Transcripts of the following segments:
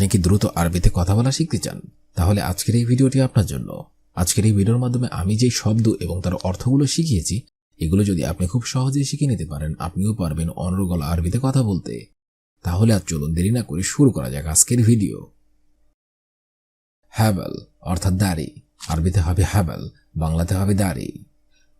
আপনি কি দ্রুত আরবিতে কথা বলা শিখতে চান? তাহলে আজকের এই ভিডিওটি আপনার জন্য। আজকের এই ভিডিওর মাধ্যমে আমি যেই শব্দ এবং তার অর্থগুলো শিখিয়েছি, এগুলো যদি আপনি খুব সহজেই শিখে নিতে পারেন, আপনিও পারবেন অনর্গল আরবিতে কথা বলতে। তাহলে আর চলুন দেরি না করে শুরু করা যাক আজকের ভিডিও। হ্যাবেল অর্থাৎ দাড়ি। আরবিতে হবে হ্যাবেল, বাংলাতে হবে দাড়ি।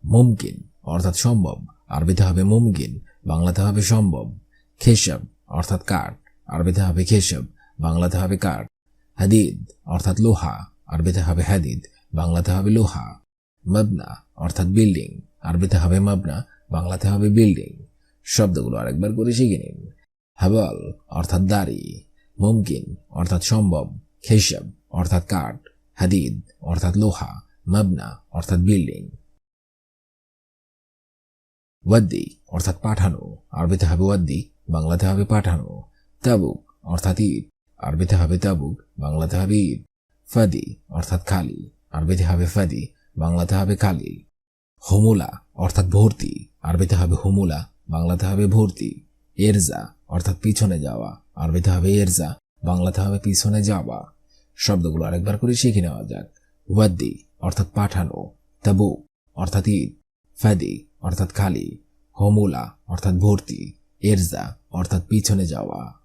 মুমকিন অর্থাৎ সম্ভব। আরবিতে হবে মুমকিন, বাংলাতে হবে সম্ভব। খেসব অর্থাৎ কাঠ। আরবিতে হবে খেসব বাংলাতে হবে কাঠ হাদিদ, অর্থাৎ লোহা। আরবিতে হবে হাদিদ, বাংলাতে হবে লোহা। মবনা, অর্থাৎ বিল্ডিং। আরবিতে হবে মবনা, বাংলাতে হবে বিল্ডিং। শব্দগুলো আরেকবার করে শিখে নিন। হাবল, অর্থাৎ দাড়ি। মুমকিন, অর্থাৎ সম্ভব। খেসব অর্থাৎ কাঠ। হাদিদ, অর্থাৎ লোহা। মবনা, অর্থাৎ বিল্ডিং। ওয়াদ্দি, অর্থাৎ পাঠানো। আরবিতে হবে ওয়াদ্দি, বাংলাতে হবে পাঠানো। তাবুক, অর্থাৎ ঈদ। আরবিতে হবে তাবুক বাংলাতে হবে ঈদ। ফাদি, অর্থাৎ খালি। আরবিতে হবে ফাদি বাংলাতে হবে খালি। হুমুলা, অর্থাৎ ভর্তি। আরবিতে হবে হুমুলা বাংলাতে হবে ভর্তি। এরজা, অর্থাৎ পিছনে যাওয়া। আরবিতে হবে এরজা বাংলাতে হবে পিছনে যাওয়া। শব্দগুলো আরেকবার করে শিখে নেওয়া যাক। ওয়াদ্দি, অর্থাৎ পাঠানো। তাবুক, অর্থাৎ ঈদ। ফাদি, অর্থাৎ খালি। হোমুলা, অর্থাৎ ভর্তি। এরজা, অর্থাৎ পিছনে যাওয়া।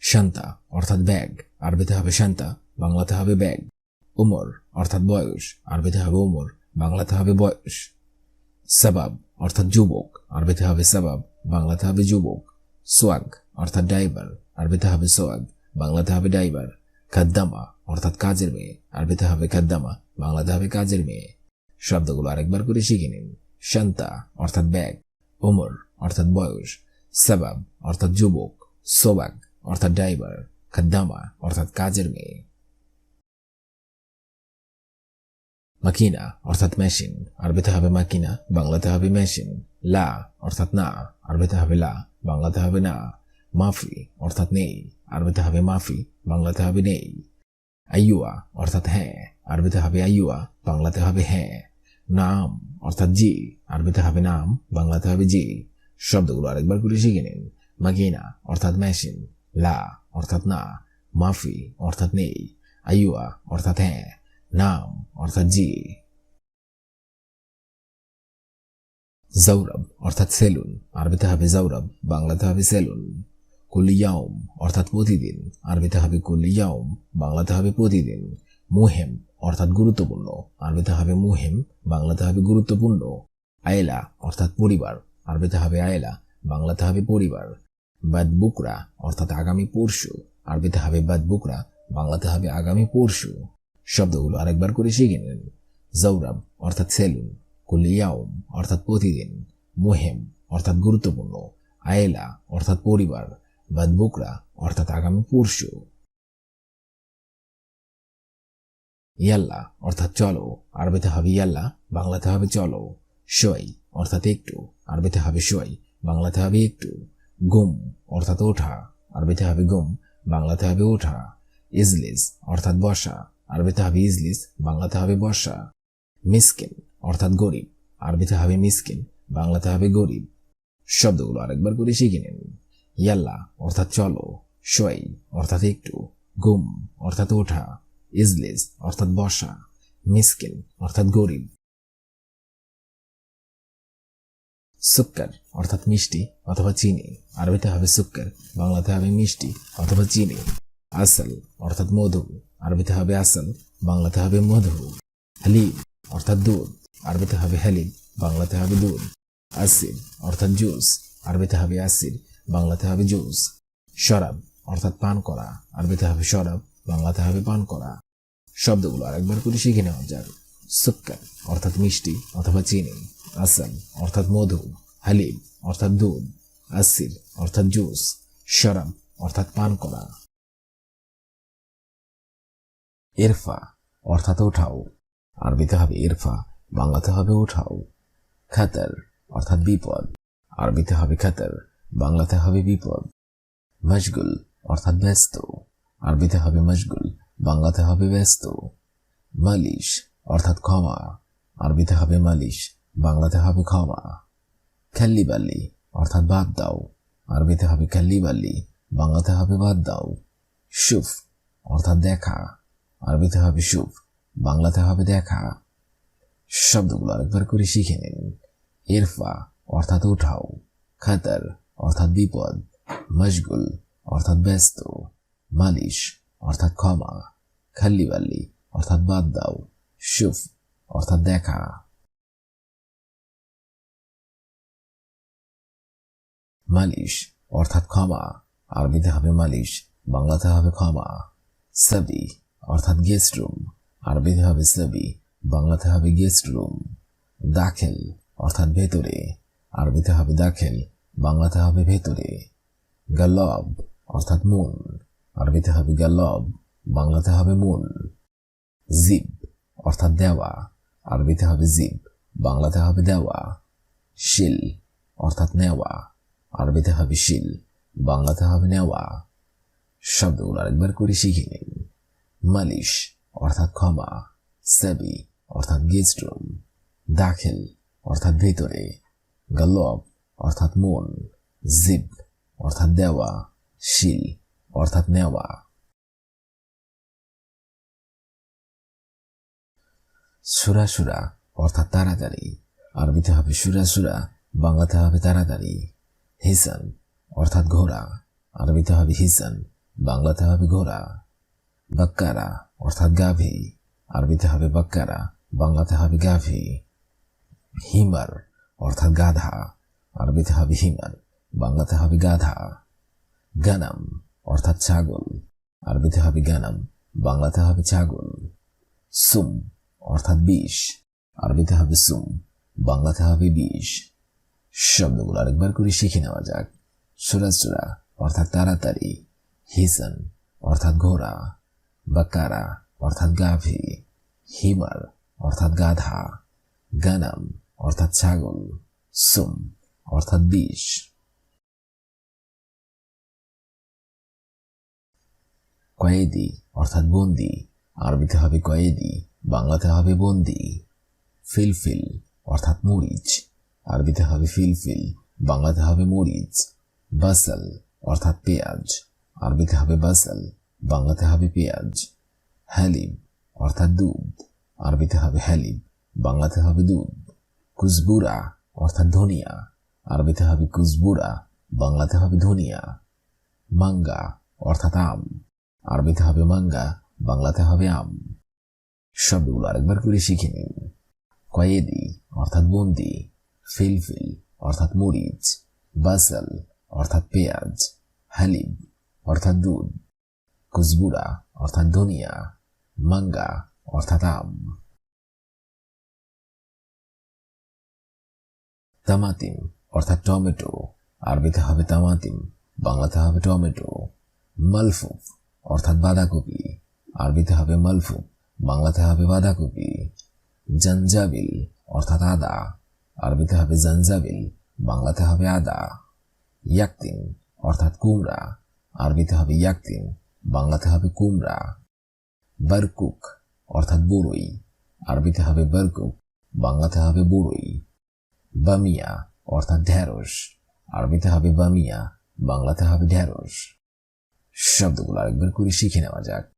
শান্তা, অর্থাৎ ব্যাগ। আরবিতে হবে শান্তা, বাংলাতে হবে ব্যাগ। উমর, অর্থাৎ বয়স। আরবিতে হবে উমর, বাংলাতে হবে বয়স। সাবাব, অর্থাৎ যুবক। আরবিতে হবে সাবাব, বাংলাতে হবে যুবক। সোয়াগ, অর্থাৎ ড্রাইভার। আরবিতে হবে সোয়াগ, বাংলাতে হবে ড্রাইভার। খাদ্দামা অর্থাৎ কাজের মেয়ে। আরবিতে হবে খাদ্দামা বাংলাতে হবে কাজের মেয়ে। শব্দগুলো আরেকবার করে শিখে নিন। শান্তা, অর্থাৎ ব্যাগ। ওমর অর্থাৎ বয়স। সাবাব, অর্থাৎ যুবক। সোবাগ অর্থাৎ ড্রাইভার, খাদ্দামা, অর্থাৎ কাজের মেয়ে। মাকিনা, অর্থাৎ মেশিন, আরবিতে হবে মাকিনা, বাংলাতে হবে মেশিন। লা, অর্থাৎ না, আরবিতে হবে লা, বাংলাতে হবে না। মাফি, অর্থাৎ নেই, আরবিতে হবে মাফি, বাংলাতে হবে নেই। আইয়ুয়া, অর্থাৎ হ্যাঁ আরবিতে হবে আইয়ুয়া, বাংলাতে হবে হ্যাঁ। নাম, অর্থাৎ জি, আরবিতে হবে নাম, বাংলাতে হবে জি। শব্দগুলো আরেকবার করে শিখে নিন। মাকিনা, অর্থাৎ মেশিন লা অর্থাৎ না, মাফি অর্থাৎ নেই, আইয়ুয়া অর্থাৎ হ্যাঁ নাম অর্থাৎ জি। জৌরব অর্থাৎ সেলুন, আরবিতে হবে জৌরব বাংলাতে হবে সেলুন। কুলিয়াউম অর্থাৎ প্রতিদিন, আরবিতে হবে কুলিয়াউম বাংলাতে হবে প্রতিদিন। মুহেম অর্থাৎ গুরুত্বপূর্ণ, আরবিতে হবে মুহেম, বাংলাতে হবে গুরুত্বপূর্ণ। আয়লা অর্থাৎ পরিবার, আরবিতে হবে আয়লা, বাংলাতে হবে পরিবার। বাদ বুকরা অর্থাৎ আগামী পরশু। আরবিতে হবে বাদ বুকরা বাংলাতে হবে আগামী পরশু। শব্দগুলো আরেকবার করে শিখে নিন। জৌরাব, অর্থাৎ সেলুন। কুলিয়াউম, অর্থাৎ প্রতিদিন। মুহেম, অর্থাৎ গুরুত্বপূর্ণ। আয়েলা, অর্থাৎ পরিবার। বাদ বুকরা অর্থাৎ আগামী পরশু। ইয়াল্লা, অর্থাৎ চলো। আরবিতে হবে ইয়াল্লা, বাংলাতে হবে চলো। সই, অর্থাৎ একটু। আরবিতে হবে সই, বাংলাতে হবে একটু। গুম, অর্থাৎ ওঠা। আরবিতে হবে গুম, বাংলাতে হবে ওঠা। ইজলিস অর্থাৎ বসা। আরবিতে হবে ইজলিস বাংলাতে হবে বসা। মিসকিন, অর্থাৎ গরিব। আরবিতে হবে মিসকিন, বাংলাতে হবে গরিব। শব্দগুলো আরেকবার করে শিখে নিন। ইয়াল্লা, অর্থাৎ চলো। সই অর্থাৎ একটু। গুম, অর্থাৎ ওঠা। ইজলিস অর্থাৎ বসা। মিসকিন, অর্থাৎ গরিব। সুক্কার, অর্থাৎ মিষ্টি, অথবা চিনি। আরবিতে হবে সুক্কার, বাংলাতে হবে মিষ্টি, অথবা চিনি। আসল, অর্থাৎ মধু। আরবিতে হবে আসল, বাংলাতে হবে মধু। হালিব অর্থাৎ দুধ। আরবিতে হবে হালিব বাংলাতে হবে দুধ। আসির অর্থাৎ জুস। আরবিতে হবে আসির বাংলাতে হবে জুস। শরাব, অর্থাৎ পান করা। আরবিতে হবে শরাব, বাংলাতে হবে পান করা। শব্দগুলো আরেকবার করে শিখে নেওয়া যাক। সুক্কার, অর্থাৎ মিষ্টি, অথবা চিনি। আসল, অর্থাৎ মধু। হালিব অর্থাৎ দুধ আসির অর্থাৎ জুস শরাব অর্থাৎ পান করা। ইরফা, অর্থাৎ ওঠাও আরবিতে হবে ইরফা, বাংলাতে হবে ওঠাও খাতার, অর্থাৎ বিপদ। আরবিতে হবে খাতার, বাংলাতে হবে বিপদ। মশগুল অর্থাৎ ব্যস্ত। আরবিতে হবে মশগুল বাংলাতে হবে ব্যস্ত। মালিশ, অর্থাৎ ক্ষমা। আরবিতে হবে মালিশ, বাংলাতে হবে ক্ষমা। খেল্লিবাল্লি অর্থাৎ বাদ দাও। আরবিতে হবে খেল্লিবাল্লি বাংলাতে হবে বাদ দাও। সুফ অর্থাৎ দেখা। আরবিতে হবে সুফ বাংলাতে হবে দেখা। শব্দগুলো আরেকবার করে শিখে নিন। এরফা অর্থাৎ উঠাও। খাতার, অর্থাৎ বিপদ। মশগুল, অর্থাৎ ব্যস্ত। মালিশ, অর্থাৎ ক্ষমা। খাল্লিবাল্লি অর্থাৎ বাদ দাও। সুফ অর্থাৎ দেখা। মালিশ, অর্থাৎ ক্ষমা। আরবিতে হবে মালিশ, বাংলাতে হবে ক্ষমা। সাবি, অর্থাৎ গেস্ট রুম আরবিতে হবে সাবি, বাংলাতে হবে গেস্ট রুম দাখেল, অর্থাৎ ভেতরে। আরবিতে হবে দাখেল, বাংলাতে হবে ভেতরে। গালব অর্থাৎ মন আরবিতে হবে গালব বাংলাতে হবে মন জিব, অর্থাৎ দেওয়া। আরবিতে হবে জিব, বাংলাতে হবে দেওয়া। শিল, অর্থাৎ নেওয়া। আরবিতে হবে শিল বাংলাতে হবে নেওয়া। শব্দগুলো আরেকবার করে শিখে নিন। মালিশ, অর্থাৎ ক্ষমা। সেবি, অর্থাৎ গেস্ট রুম দাখিল, অর্থাৎ ভেতরে। গলব, অর্থাৎ মন। জিব অর্থাৎ দেওয়া। শিল, অর্থাৎ নেওয়া। সুরা সুরা, অর্থাৎ তাড়াতাড়ি। আরবিতে হবে সুরা সুরা বাংলাতে হবে তাড়াতাড়ি। হিসান, অর্থাৎ ঘোড়া। আরবিতে হবে হিসান, বাংলাতে হবে ঘোড়া। বাক্কারা, অর্থাৎ গাভী। আরবিতে হবে বাক্কারা, বাংলাতে হবে গাভী। হিমার অর্থাৎ গাধা। আরবিতে হবে হিমার বাংলাতে হবে গাধা। গানাম, অর্থাৎ ছাগল। আরবিতে হবে গানাম, বাংলাতে হবে ছাগল। সুম, অর্থাৎ বিষ। আরবিতে হবে সুম, বাংলাতে হবে বিষ। শব্দগুলো আরেকবার করে শিখে নেওয়া যাক। সুরাসুরা অর্থাৎ তাড়াতাড়ি। হিসান অর্থাৎ ঘোড়া। বাকারা, অর্থাৎ গাভী। হিমার অর্থাৎ গাধা। গানাম, অর্থাৎ ছাগল। সুম, অর্থাৎ বিষ। কয়েদি, অর্থাৎ বন্দি। আরবিতে হবে কয়েদি, বাংলাতে হবে বন্দি। ফিলফিল, অর্থাৎ মরিচ। আরবিতে হবে ফিলফিল, বাংলাতে হবে মরিচ, বাসাল, অর্থাৎ পেঁয়াজ। আরবিতে হবে বাসাল, বাংলাতে হবে পেঁয়াজ। হ্যালিম, অর্থাৎ দুধ। আরবিতে হবে হ্যালিম, বাংলাতে হবে দুধ। কুজবুরা অর্থাৎ ধনিয়া। আরবিতে হবে কুজবুরা বাংলাতে হবে ধনিয়া। মাঙ্গা, অর্থাৎ আম। আরবিতে হবে মাঙ্গা, বাংলাতে হবে আম। শব্দগুলো আরেকবার করে শিখে নিন। কয়েদি, অর্থাৎ বন্দি। ফিলফিল, অর্থাৎ মরিচ, বাসাল, অর্থাৎ পেঁয়াজ হালিব অর্থাৎ দুধ কুজবুরা অর্থাৎ ধনিয়া, মাঙ্গা, অর্থাৎ আম। তামাতিম, অর্থাৎ টমেটো, আরবিতে হবে তামাতিম, বাংলাতে হবে টমেটো। মালফুফ অর্থাৎ বাঁধাকপি, আরবিতে হবে মালফুফ বাংলাতে হবে বাঁধাকপি। জঞ্জাবিল, অর্থাৎ আদা। আরবিতে হবে জঞ্জাবিল বাংলাতে হবে আদা, ইয়াকতিন, অর্থাৎ কুমড়া। আরবিতে হবে ইয়াকতিন, বাংলাতে হবে কুমড়া। বারকুক, অর্থাৎ বুড়ই। আরবিতে হবে বারকুক, বাংলাতে হবে বুড়ই। বামিয়া, অর্থাৎ ঢ্যাঁড়স আরবিতে হবে বামিয়া, বাংলাতে হবে ঢ্যাঁড়স শব্দগুলো আরেকবার করে শিখে নেওয়া যাক।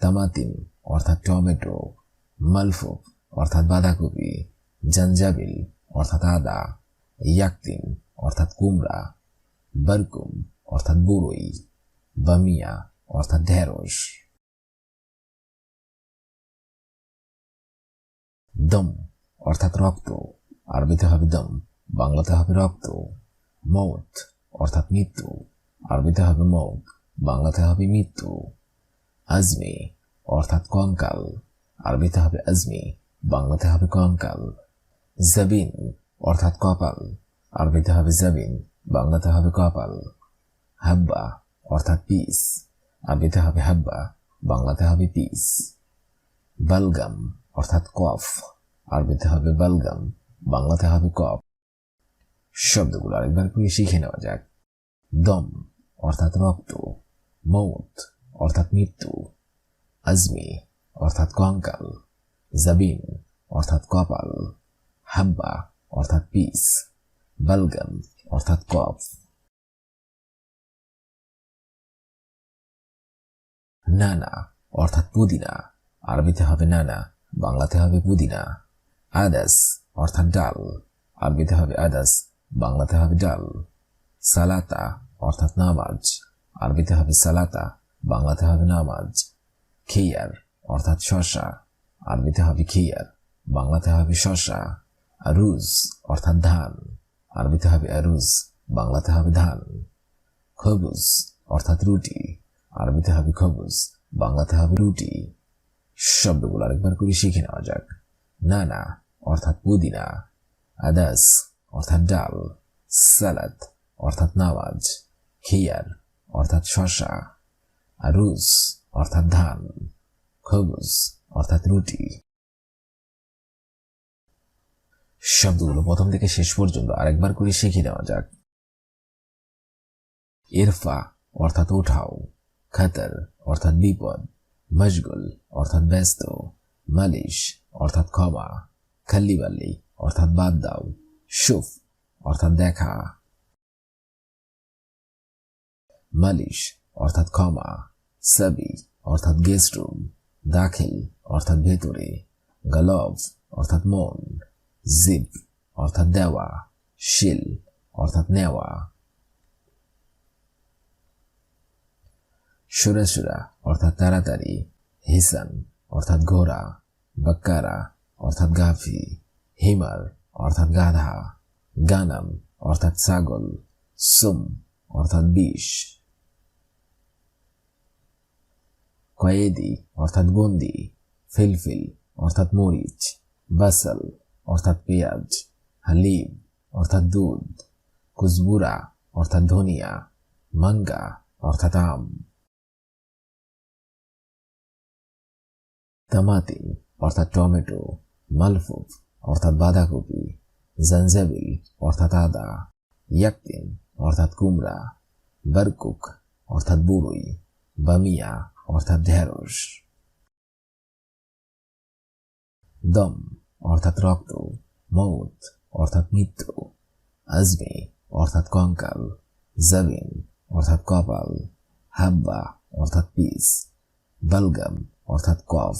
তামাতিম, অর্থাৎ টমেটো। মালফুক, অর্থাৎ বাঁধাকপি। জঞ্জাবিল অর্থাৎ আদা, ইয়াকতিন, অর্থাৎ কুমড়া, বারকুম, অর্থাৎ বুড়ই বামিয়া, অর্থাৎ ঢেঁড়স। দম, অর্থাৎ রক্ত, আরবিতে হবে দম, বাংলাতে হবে রক্ত। মৌত, অর্থাৎ মৃত্যু, আরবিতে হবে মৌত, বাংলাতে হবে মৃত্যু। আজমি, অর্থাৎ কঙ্কাল, আরবিতে হবে আজমি, বাংলাতে হবে কঙ্কাল। জাবিন, অর্থাৎ কপাল। আরবিতে হবে জাবিন, বাংলাতে হবে কপাল। হাব্বা, অর্থাৎ পিস। আরবিতে হবে হাব্বা, বাংলাতে হবে পিস। বালগাম, অর্থাৎ কফ। আরবিতে হবে বালগাম, বাংলাতে হবে কফ। শব্দগুলো আরেকবার করে শিখে নেওয়া যাক। দম, অর্থাৎ রক্ত। মৌত, অর্থাৎ মৃত্যু। আজমি, অর্থাৎ কঙ্কাল। জাবিন, অর্থাৎ কপাল। হাব্বা অর্থাৎ পিস বালগাম অর্থাৎ কফ. নানা অর্থাৎ পুদিনা। আরবিতে হবে নানা বাংলাতে হবে পুদিনা। আদাস অর্থাৎ ডাল। আরবিতে হবে আদাস বাংলাতে হবে ডাল। সালাতা অর্থাৎ নামাজ। আরবিতে হবে সালাতা বাংলাতে হবে নামাজ। খিয়ার অর্থাৎ শশা। আরবিতে হবে খিয়ার বাংলাতে হবে শশা। আরুজ, অর্থাৎ ধান। আরবিতে হবে আরুজ, বাংলাতে হবে ধান। খবুজ, অর্থাৎ রুটি। আরবিতে হবে খবুজ, বাংলাতে হবে রুটি। শব্দগুলো আরেকবার করে শিখে নেওয়া যাক। নানা, অর্থাৎ পুদিনা। আদাস, অর্থাৎ ডাল। সালাদ, অর্থাৎ নামাজ খিয়ার, অর্থাৎ শশা আরুজ, অর্থাৎ ধান। খবুজ, অর্থাৎ রুটি। শব্দগুলো প্রথম থেকে শেষ পর্যন্ত আরেকবার করে শিখে নেওয়া যাক। ইরফা অর্থাৎ উঠাও, খাতার অর্থাৎ বিপদ, মশগুল অর্থাৎ ব্যস্ত, মালিশ অর্থাৎ ক্ষমা খাল্লিবাল্লি অর্থাৎ বাদ দাও, সুফ অর্থাৎ দেখা, মালিশ অর্থাৎ ক্ষমা, সাবি অর্থাৎ গেস্ট রুম, দাখিল অর্থাৎ ভেতরে গলভ অর্থাৎ মন জিপ অর্থাৎ দেওয়া শিল অর্থাৎ নেওয়া। সুরাসুরা অর্থাৎ তাড়াতাড়ি। হিসান, অর্থাৎ ঘোড়া বাক্কারা, অর্থাৎ গাফি। হিমার অর্থাৎ গাধা। গানাম, অর্থাৎ ছাগল। সুম, অর্থাৎ বিষ। কয়েদি, অর্থাৎ বন্দি ফিলফিল, অর্থাৎ মরিচ। বাসাল অর্থাৎ পেঁয়াজ, হালিম, অর্থাৎ দুধ কুজবুরা অর্থাৎ ধনিয়া, মাঙ্গা, অর্থাৎ আম। তামাতিম অর্থাৎ টমেটো মালফুফ অর্থাৎ বাঁধাকপি, জঞ্জাবিল, অর্থাৎ আদা, ইয়াকতিন, অর্থাৎ কুমড়া, বারকুক, অর্থাৎ বুড়ুই, বামিয়া, অর্থাৎ ঢেঁড়স। দম অর্থাৎ রক্ত, মৌত, অর্থাৎ মৃত্যু, আজমি, অর্থাৎ কঙ্কাল জাবিন অর্থাৎ কপাল, হাব্বা, অর্থাৎ পিস, বালগাম, অর্থাৎ কফ,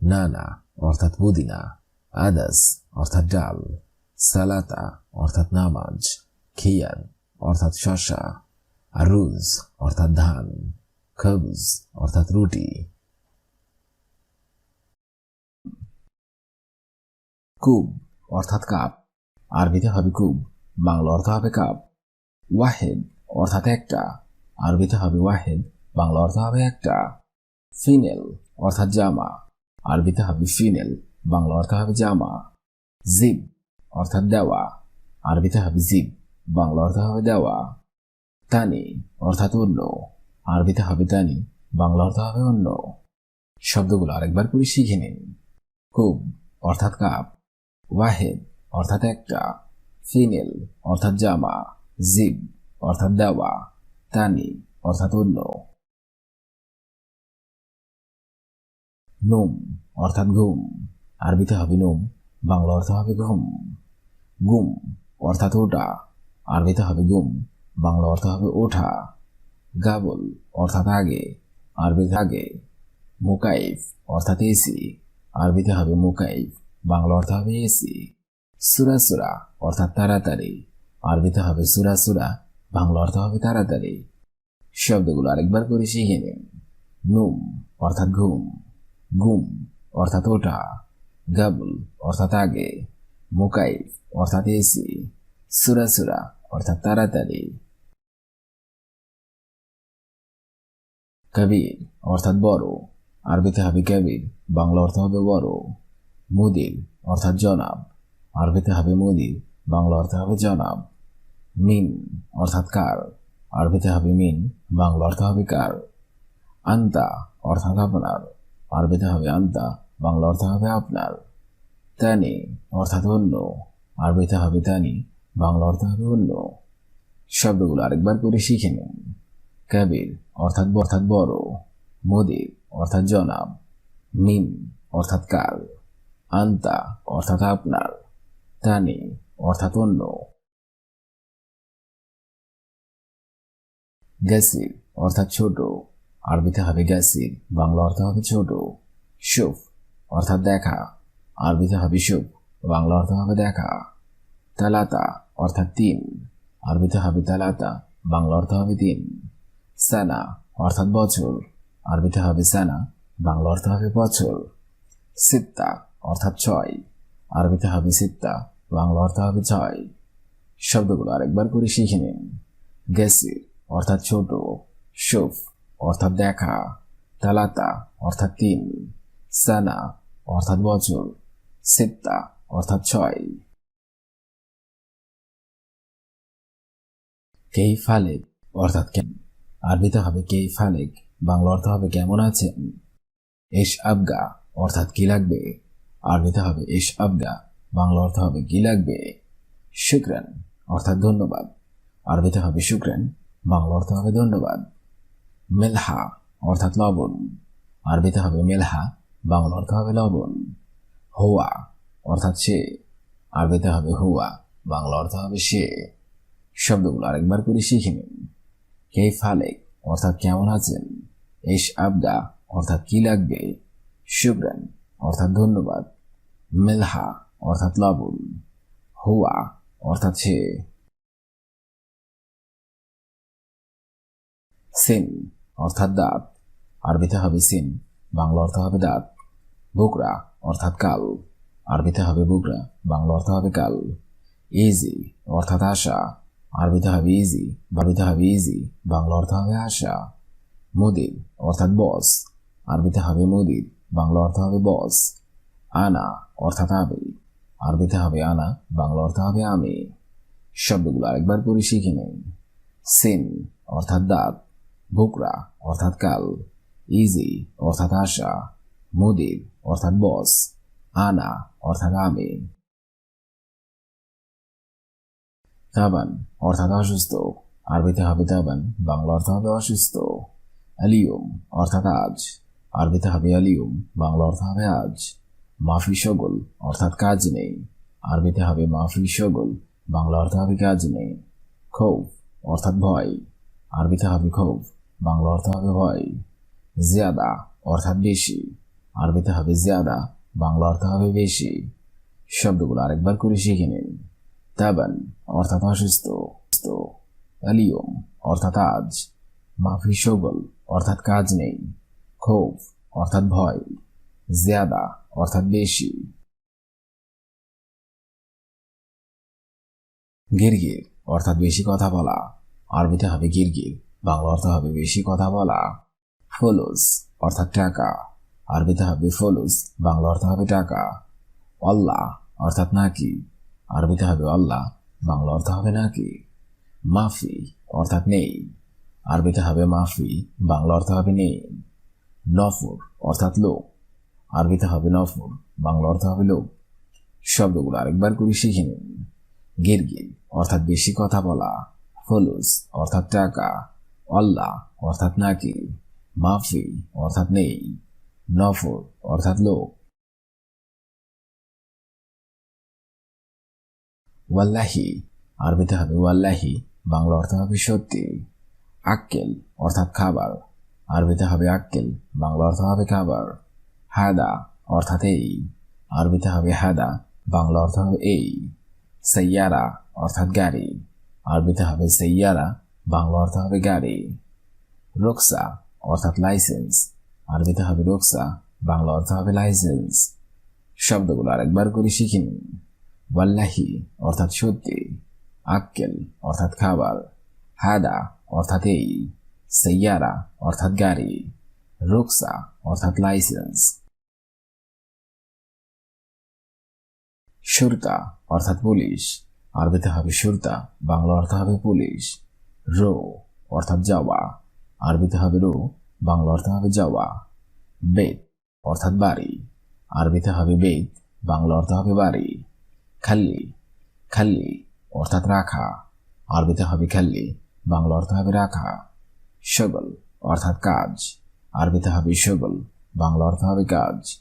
নানা, অর্থাৎ পুদিনা, আদাস, অর্থাৎ ডাল, সালাতা, অর্থাৎ নামাজ খিয়ার অর্থাৎ শশা আরুজ, অর্থাৎ ধান, খবজ, অর্থাৎ রুটি কুব, অর্থাৎ কাপ। আরবিতে হবে কুব, বাংলা অর্থ হবে কাপ। ওয়াহেদ, অর্থাৎ একটা। আরবিতে হবে ওয়াহেদ, বাংলা অর্থ হবে একটা। ফিনেল, অর্থাৎ জামা। আরবিতে হবে ফিনেল, বাংলা অর্থ হবে জামা। জিব, অর্থাৎ দেওয়া। আরবিতে হবে জিব, বাংলা অর্থ হবে দেওয়া। তানি, অর্থাৎ অন্য। আরবিতে হবে তানি, বাংলা অর্থ হবে অন্য। শব্দগুলো আরেকবার করে শিখে নিন। কুব, অর্থাৎ কাপ। ওয়াহেদ, অর্থাৎ একটা ফিনেল অর্থাৎ জামা, জিব, অর্থাৎ দেওয়া, তানি, অর্থাৎ অন্য। নোম, অর্থাৎ ঘুম, আরবিতে হবে নোম, বাংলা অর্থ হবে ঘুম। গুম, অর্থাৎ ওটা আরবিতে হবে গুম, বাংলা অর্থ হবে ওঠা। গাবল, অর্থাৎ আগে, আরবিতে আগে। মুকাইফ, অর্থাৎ এসি, আরবিতে হবে মুকাইফ। বাংলা অর্থ হবে এসি সুরাসুরা অর্থাৎ তাড়াতাড়ি। আরবিতে হবে সুরাসুরা বাংলা অর্থ হবে তাড়াতাড়ি। শব্দগুলো আরেকবার করে শিখে নিন। নুম, অর্থাৎ ঘুম। গুম, অর্থাৎ ওঠা। গাবল, অর্থাৎ আগে। মুকাইফ, অর্থাৎ এসি। সুরাসুরা অর্থাৎ তাড়াতাড়ি। কবির, অর্থাৎ বড়। আরবিতে হবে কবির, বাংলা অর্থ হবে বড়। মুদির, অর্থাৎ জনাব। আরবিতে হবে মুদির, বাংলা অর্থ হবে জনাব। মিন, অর্থাৎ কার। আরবিতে হবে মিন, বাংলা অর্থ হবে কার। আন্তা, অর্থাৎ আপনার। আরবিতে হবে আন্তা, বাংলা অর্থ হবে আপনার। তানি, অর্থাৎ অন্য। আরবিতে হবে তানি, বাংলা অর্থ হবে অন্য। শব্দগুলো আরেকবার করে শিখে নিন। কাবির, অর্থাৎ অর্থাৎ বড়। মোদির, অর্থাৎ জনাব। মিন, অর্থাৎ কাল আন্তা, অর্থাৎ আপনার। তানি অর্থাৎ অন্য। গ্যাসির অর্থাৎ ছোট। আরবিতে হবে গ্যাসির বাংলা অর্থ হবে ছোট। সুফ অর্থাৎ দেখা। আরবিতে হবে সুফ বাংলা অর্থ হবে দেখা। তালাতা, অর্থাৎ তিন। আরবিতে হবে তালাতা, বাংলা অর্থ হবে তিন। সানা, অর্থাৎ বছর। আরবিতে হবে সানা, বাংলা অর্থ হবে বছর। সিত্তা অর্থাৎ ছয়। আরবিতে হবে সিত্তা, বাংলা অর্থ হবে ছয়। শব্দগুলো আরেকবার করে শিখে নিন। গেসির অর্থাৎ ছোট, সুফ অর্থাৎ দেখা, তালাতা অর্থাৎ তিন, সানা অর্থাৎ বছর, সিত্তা অর্থাৎ ছয়। কেই ফালেক অর্থাৎ কেন আরবিতে হবে কেই ফালেক বাংলা অর্থ হবে কেমন আছেন? এস আবগা অর্থাৎ কি লাগবে? আরবিতে হবে এস আবগা বাংলা অর্থ হবে কি লাগবে শুক্রান, অর্থাৎ ধন্যবাদ। আরবিতে হবে শুক্রান, বাংলা অর্থ হবে ধন্যবাদ। মেলহা, অর্থাৎ লবণ। আরবিতে হবে মেলহা, বাংলা অর্থ হবে লবণ। হোয়া, অর্থাৎ সে। আরবিতে হবে হুয়া, বাংলা অর্থ হবে সে। শব্দগুলো আরেকবার করে শিখে নিন। কে ফালেক, অর্থাৎ কেমন আছেন? এস আবদা, অর্থাৎ কি লাগবে? শুক্রান অর্থাৎ ধন্যবাদ। মেলহা, অর্থাৎ লবণ হুয়া, অর্থাৎ সে। সিন, অর্থাৎ দাঁত। আরবিতে হবে সিন, বাংলা অর্থ হবে দাঁত। বুকরা, অর্থাৎ কাল। আরবিতে হবে বুকরা, বাংলা অর্থ হবে কাল। ইজি, অর্থাৎ আশা। আরবিতে হবে ইজি আরবিতে হবে ইজি, বাংলা অর্থ হবে আশা। মুদির, অর্থাৎ বস। আরবিতে হবে মুদির। বাংলা অর্থ হবে বস আনা অর্থাৎ আমি। আরবিতে হবে আনা, বাংলা অর্থ হবে আমি। শব্দগুলো আরেকবার করে শিখে নিন। সিন অর্থাৎ দাঁত, বুকরা অর্থাৎ কাল ইজি অর্থাৎ আশা, মুদির অর্থাৎ বস আনা অর্থাৎ আমি। তাবান অর্থাৎ অসুস্থ আরবিতে হবে তাবান, বাংলা অর্থ হবে অসুস্থ। আলিয়ম অর্থাৎ আজ। আরবিতে হবে আলিয়ম, বাংলা অর্থ হবে আজ। মাফি সগল, অর্থাৎ কাজ নেই। আরবিতে হবে মাফি সগল, বাংলা অর্থ হবে কাজ নেই। ক্ষোভ অর্থাৎ ভয়। আরবিতে হবে ক্ষোভ বাংলা অর্থ হবে ভয়। জিয়াদা, অর্থাৎ বেশি। আরবিতে হবে জিয়াদা, বাংলা অর্থ হবে বেশি। শব্দগুলো আরেকবার করে শিখে নিন। তাবান, অর্থাৎ অসুস্থ। আলিয়ম, অর্থাৎ আজ। মাফি সগল, অর্থাৎ কাজ নেই। ক্ষোভ, অর্থাৎ ভয়, জিয়াদা, অর্থাৎ বেশি। গিরগির, অর্থাৎ বেশি কথা বলা। আরবিতে হবে গিরগির, বাংলা অর্থ হবে বেশি কথা বলা। ফলুস, অর্থাৎ টাকা। আরবিতে হবে ফলুস, বাংলা অর্থ হবে টাকা। অল্লাহ, অর্থাৎ নাকি। আরবিতে হবে আল্লাহ বাংলা অর্থ হবে নাকি। মাফি, অর্থাৎ নেই। আরবিতে হবে মাফি, বাংলা অর্থ হবে নেই। নফর অর্থাৎ লোক আরবিতে হবে নফর, বাংলা অর্থ হবে লোক শব্দগুলো আরেকবার করে শিখে নিন। গিরগির অর্থাৎ বেশি কথা বলা। ফলুস অর্থাৎ টাকা। অল্লাহ অর্থাৎ নাকি। মাফি অর্থাৎ নেই। নফর অর্থাৎ লোক ওয়াল্লাহি আরবিতে হবে ওয়াল্লাহি, বাংলা অর্থ হবে সত্যি। আক্কেল অর্থাৎ খাবার। আরবিতে হবে আক্কেল, বাংলা অর্থ হবে খাবার। হাদা অর্থাৎ এই। আরবিতে হবে হাদা, বাংলা অর্থ হবে এই। সৈয়ারা অর্থাৎ গাড়ি। আরবিতে হবে সৈয়ারা বাংলা অর্থ হবে গাড়ি। রোকসা অর্থাৎ লাইসেন্স। আরবিতে হবে রোকসা, বাংলা অর্থ হবে লাইসেন্স। শব্দগুলো আরেকবার করে শিখে নিন। ওয়াল্লাহি অর্থাৎ সত্যি। আক্কেল অর্থাৎ খাবার। হাদা অর্থাৎ এই। সৈয়ারা অর্থাৎ গাড়ি। রোকসা অর্থাৎ লাইসেন্স সুরতা অর্থাৎ পুলিশ। আরবিতে হবে সুরতা বাংলা অর্থ হবে পুলিশ। রো অর্থাৎ যাওয়া। আরবিতে হবে রো বাংলা অর্থ হবে যাওয়া। বেদ অর্থাৎ বাড়ি। আরবিতে হবে বেদ বাংলা অর্থ হবে বাড়ি। খাল্লি খাল্লি অর্থাৎ রাখা। আরবিতে হবে খাল্লি বাংলা অর্থ হবে রাখা। সগল অর্থাৎ কাজ। আরবিতে হবে সগল বাংলা অর্থ হবে কাজ।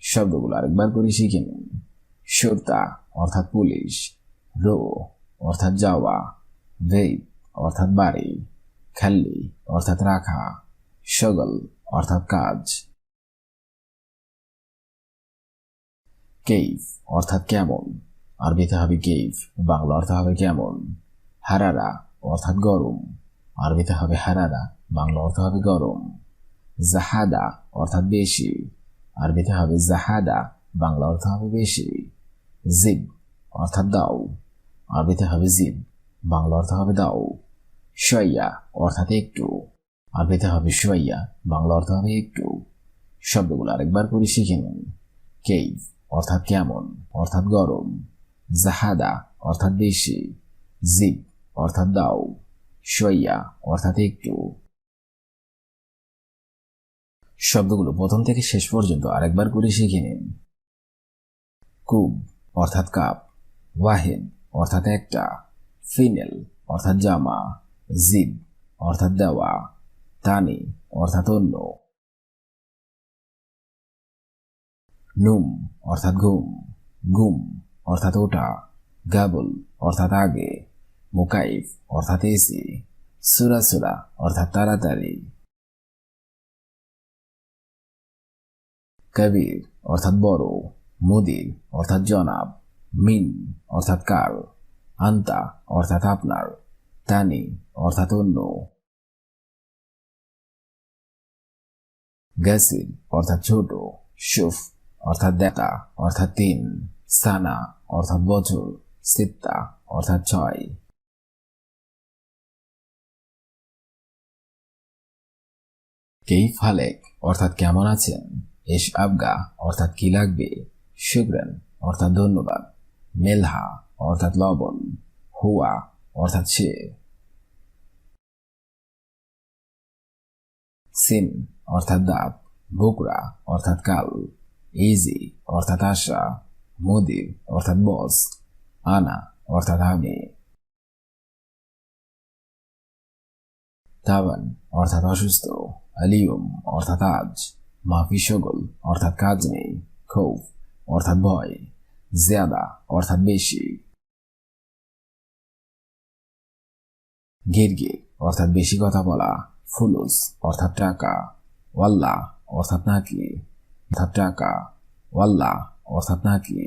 শব্দগুলো আরেকবার করে শিখে নিন। সুরতা, অর্থাৎ পুলিশ। রো, অর্থাৎ যাওয়া। ভেদ, অর্থাৎ বাড়ি। খাল্লি অর্থাৎ রাখা। শগল অর্থাৎ কাজ। কেইফ, অর্থাৎ কেমন। আরবিতে হবে কেইফ, বাংলা অর্থ হবে কেমন। হারারা, অর্থাৎ গরম। আরবিতে হবে হারারা বাংলা অর্থ হবে গরম। জাহাদা অর্থাৎ বেশি। আরবিতে হবে জাহাদা, বাংলা অর্থ হবে বেশি। জিব অর্থাৎ দাও। আরবিতে হবে জিব, বাংলা অর্থ হবে দাও। শইয়া অর্থাৎ একটু। আরবিতে হবে শইয়া, বাংলা অর্থ হবে একটু। শব্দগুলো আরেকবার করে শিখে নিন। কেইভ অর্থাৎ কেমন, অর্থাৎ গরম। জাহাদা অর্থাৎ বেশি। জিব অর্থাৎ দাও। শইয়া, অর্থাৎ একটু শব্দগুলো প্রথম থেকে শেষ পর্যন্ত আরেকবার করে শিখে নিন। কুব, অর্থাৎ কাপ। ওয়াহেদ অর্থাৎ একটা। ফিনেল, অর্থাৎ জামা। জিব, অর্থাৎ দেওয়া। তানি, অর্থাৎ অন্য। নুম, অর্থাৎ ঘুম। গুম, অর্থাৎ ওটা। গাবল, অর্থাৎ আগে। মুকাইফ, অর্থাৎ এসি, সুরা সুরা, অর্থাৎ তাড়াতাড়ি। কবির, অর্থাৎ বড়। মুদির, অর্থাৎ জনাব। মিন, অর্থাৎ কার আন্তা, অর্থাৎ আপনার। তানি, অর্থাৎ অন্য। গাসির অর্থাৎ ছোট। সুফ, অর্থাৎ দেখা অর্থাৎ তিন। সানা, অর্থাৎ বছর। সিত্তা, অর্থাৎ ছয়। কেই ফালেক অর্থাৎ কেমন আছেন? এস আবগা, অর্থাৎ কি লাগবে? শুক্রান অর্থাৎ ধন্যবাদ। মেলহা, অর্থাৎ লবণ। হুয়া, অর্থাৎ সে। সিন অর্থাৎ দাঁত। বুকরা, অর্থাৎ কাল। ইজি, অর্থাৎ আশা। মুদির, অর্থাৎ বস। আনা, অর্থাৎ আমি তাবান, অর্থাৎ অসুস্থ। আলিয়ম অর্থাৎ আজ, মাফি শগল অর্থাৎ কাজ নেই, খৌফ, অর্থাৎ ভয়, জিয়াদা, অর্থাৎ বেশি। গিরগির অর্থাৎ বেশি কথা বলা, ফুলুস, অর্থাৎ টাকা, ওয়াল্লা, অর্থাৎ নাকি, অর্থাৎ টাকা, ওয়াল্লা, অর্থাৎ নাকি,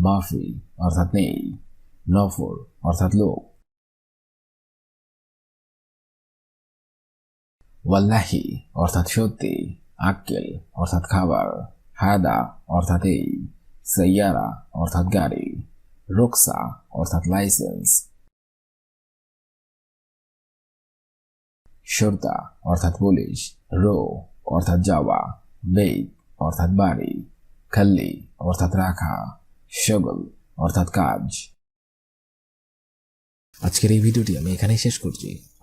মাফি, অর্থাৎ নেই, নফর, অর্থাৎ লোক ওয়াল্লাহি, অর্থাৎ সত্যি, আক্কেল, অর্থাৎ খাবার, হাদা, অর্থাৎ এই সৈয়ারা অর্থাৎ গাড়ি, রুকসা, অর্থাৎ লাইসেন্স সর্তা অর্থাৎ পুলিশ, রো, অর্থাৎ যাওয়া বেদ অর্থাৎ বাড়ি, খাল্লি, অর্থাৎ রাখা, শগল, অর্থাৎ কাজ। আজকের এই ভিডিওটি আমি এখানেই শেষ করছি।